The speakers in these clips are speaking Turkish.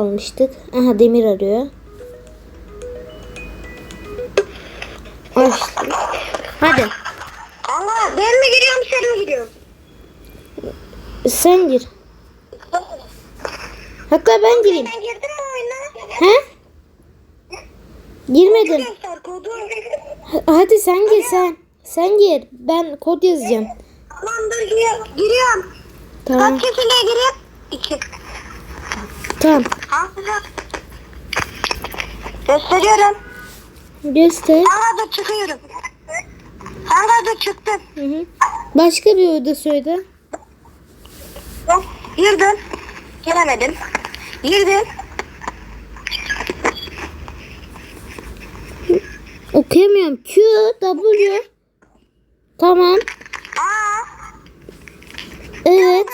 almıştık. Aha demir arıyor. Açtık. Hadi Kanka ben mi giriyorum sen mi giriyorsun? sen gir. Hatta ben gireyim. Ben girdim mi oyuna? He? Girmedim. Hadi sen gir sen. Sen gir. Ben kod yazacağım. Tamam dur giriyorum. Tamam. Kaç kişiyle giriyorum? İki. Tamam. Gösteriyorum. Göster. Kanka da çıkıyorum. Kanka da çıktım. Hı hı. Başka bir oda söyle. Girdim. Giremedim. Girdim. Okuyamıyorum. Q, W. Tamam. Aa. Evet.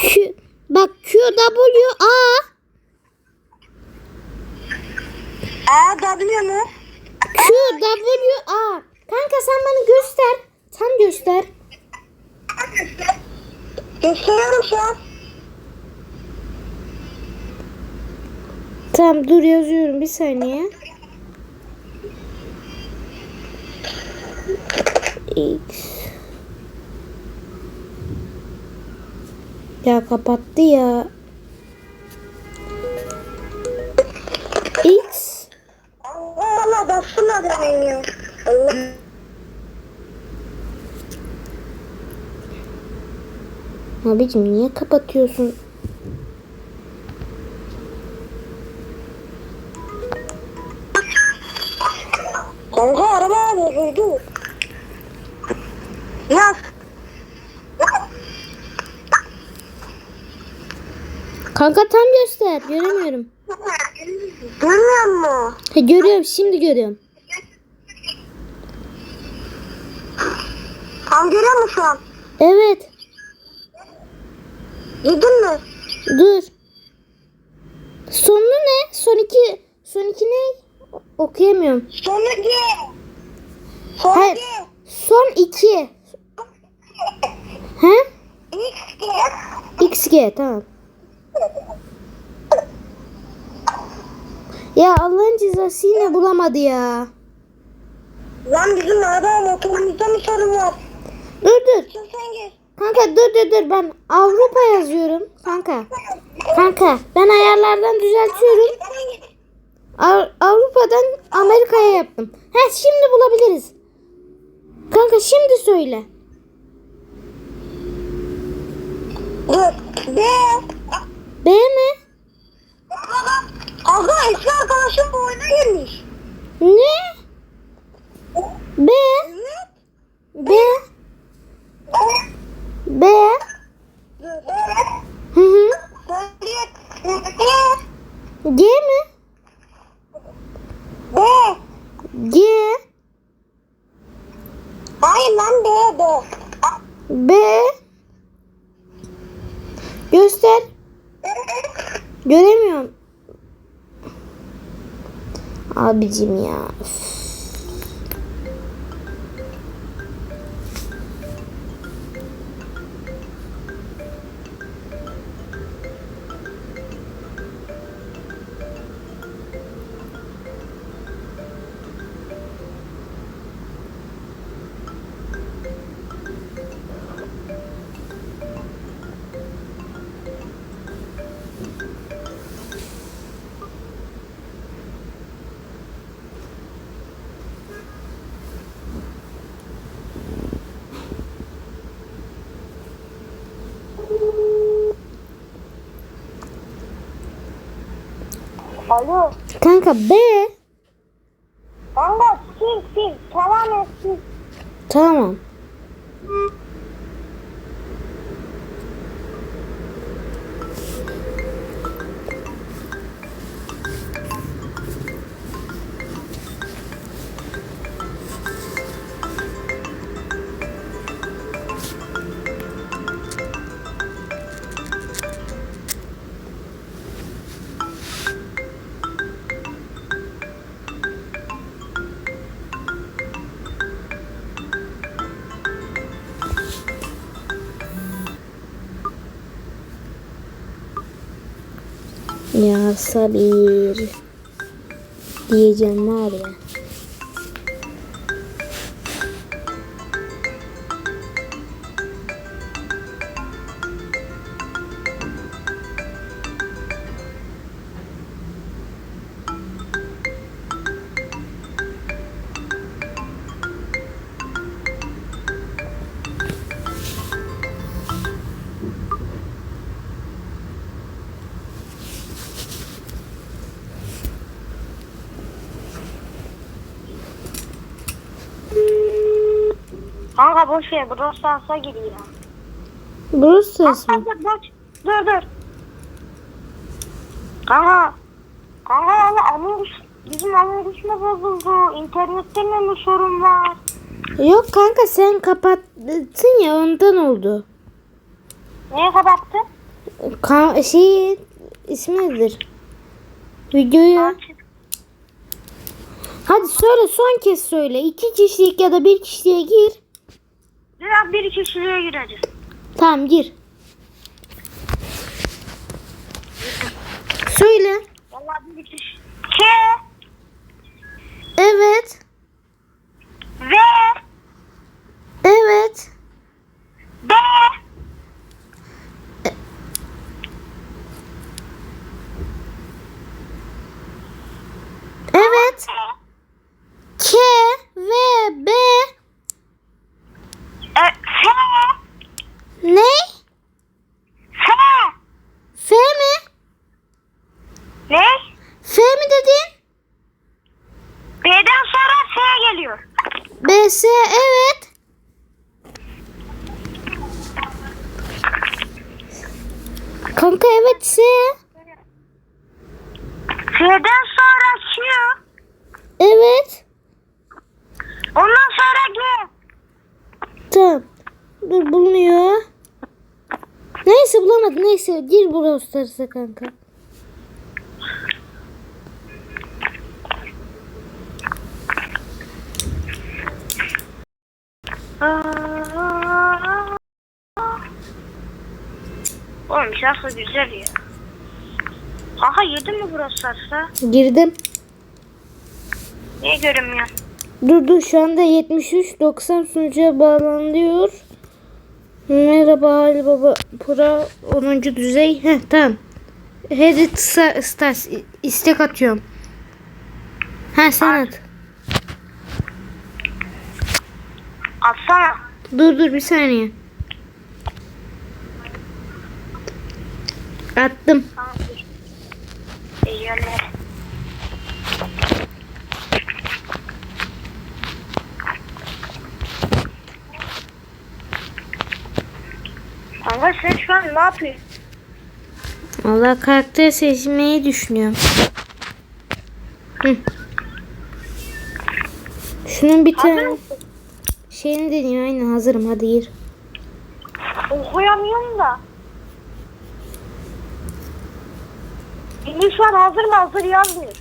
Q. Bak Q, W, A. Aa W mu? Q, W, A. Kanka sen bana göster. Sen göster. Gösteriyorum şu an. Tamam dur yazıyorum bir saniye. X. Ya kapattı ya. X. Allah Allah bassana demeyin Allah. Abicim niye kapatıyorsun? Kanka araba bozuldu. Yaz. Kanka tam göster. Göremiyorum. Görmüyor musun? Ha, görüyorum şimdi görüyorum. Tam görüyor musun? Evet. Yedin mi? Dur. Sonu ne? Son iki. Son iki ne? Okuyamıyorum. Sonraki. Hayır. Sonraki. Son iki. He? X. XG tamam. Ya Allah'ın cezası yine bulamadı ya. Lan bizim araba motorumuzda mı sorun var? Dur dur. Sen sen gir. Kanka dur dur dur ben Avrupa yazıyorum. Kanka. Kanka ben ayarlardan düzeltiyorum. Av- Avrupa'dan Amerika'ya yaptım. He şimdi bulabiliriz. Kanka şimdi söyle. Dur. B mi? Kanka eski arkadaşım bu oyuna girmiş. Ne? B. B. B. Hı hı. G mi? B. G. Hayır lan B B. B. Göster. Göremiyorum. Abicim ya. üf. Alo. Kanka B. Kanka sil sil. Tamamen sil. Tamam. Ya sabir. Diyeceğim var ya. Boş ver. Brawl Stars'a gidiyor. Burası mı? Kanka boş. Dur dur. Kanka. Kanka valla Among. Bizim Among mu bozuldu? İnternette mi mi sorun var? Yok kanka sen kapattın ya ondan oldu. Niye kapattın? Kan şey ismi nedir? Videoyu. Hadi söyle son kez söyle. İki kişilik ya da bir kişiye gir. Bir kişiliğe gireceğiz. Tamam gir. Söyle. Valla bir kişi. K Evet. V Evet. B Evet. K ve B e, F ne? F F mi? Ne? F mi dedin? B'den sonra F geliyor. S evet. Kanka evet S. F'den sonra Q. Evet. Ondan sonra G. Tamam. Dur bulunuyor. Neyse bulamadım. Neyse gir Stars'a kanka. Oğlum şarkı güzel ya. Kanka yedin mi burası sarsa? Girdim. Niye görünmüyor? Dur dur şu anda 73 90 sunucuya bağlanıyor. Merhaba Ali Baba Pro 10. düzey. Heh tamam. Hedit Sa- Stars istek atıyorum. Ha sen at. Atsana. Dur dur bir saniye. Attım. İyi. Kanka sen şu an ne yapıyorsun? Allah karakter seçmeyi düşünüyorum. Hı. Şunun bir tane? Şeyini deneyim. Aynen hazırım hadi gir. Okuyamıyorum da. Benim şu an hazır mı hazır yazmıyor.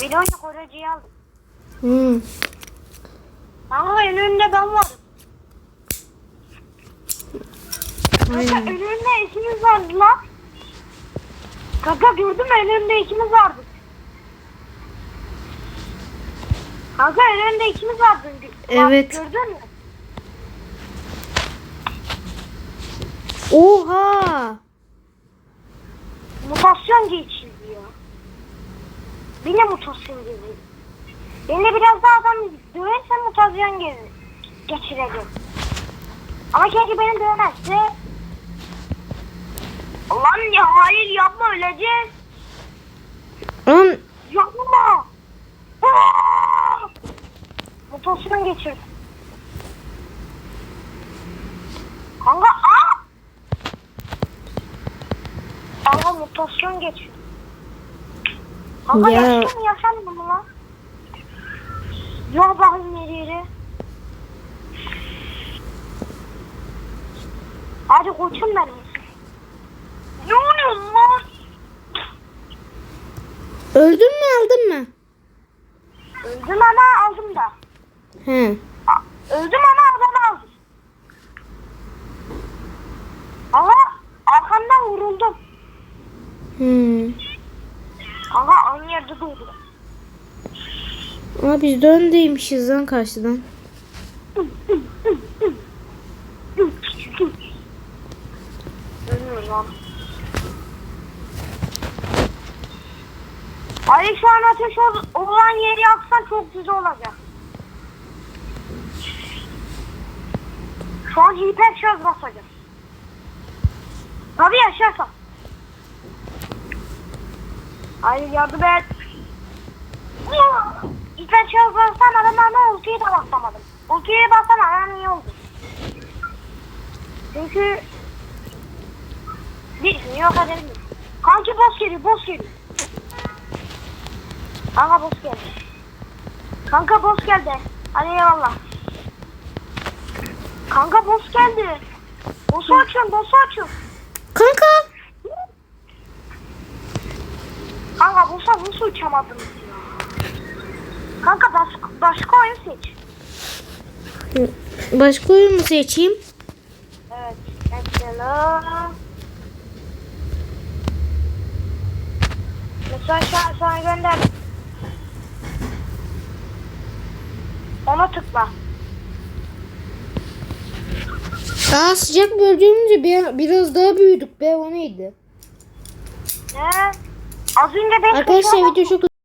Beni oyuna Korece yazdım. Hmm. Ama en önünde ben varım. Kanka Aynen. en önünde ikimiz vardı lan. Kanka gördün mü en önünde ikimiz vardı. Kanka önünde ikimiz vardı. Bak, Evet. Gördün mü? Oha! Mutasyon geçildi ya. Yine mutasyon geçildi. Beni biraz daha adam döverse mutasyon geçir- geçireceğim. Ama keşke beni dövmezse. Lan ya hayır yapma öleceğiz. Lan Yapma. Aa! Mutasyon geçirdi. Kanka aa! Kanka mutasyon geçirdi. Kanka Ya. yaşıyor mu yaşamıyor mu lan? Yok bakayım nereye. Hadi koçum benim. Ne oluyor lan? öldün mü aldın mı? Öldüm ama aldım da. He. Öldüm ama adamı aldım. Ama arkamdan vuruldum. Hmm. Aynı yerde doğdu. Ama biz de öndeymişiz lan karşıdan. Lan. Ali şu an ateş ol- olan yeri yaksan çok güzel olacak. Şu an hiper şarj basacağım. Tabii yaşarsan. Ali yardım et. Hiper şarj basamadım ama ultiyi de basamadım. Ultiyi basamadım iyi oldu. Çünkü bir yok edelim. Kanki boss geliyor, boss geliyor. Kanka boss geldi. Kanka boss geldi. Hadi eyvallah. Kanka boss geldi. Boss'u açın, boss'u açın. Kanka. Kanka boss'a nasıl uçamadınız ya? Kanka baş, başka oyun seç. Başka oyun mu seçeyim? Evet, mesela... Mesela şu an sana gönder. Ona tıkla. Aa sıcak bölgemize bir, biraz daha büyüdük be o neydi? Ne? Az önce beş Arkadaşlar video çok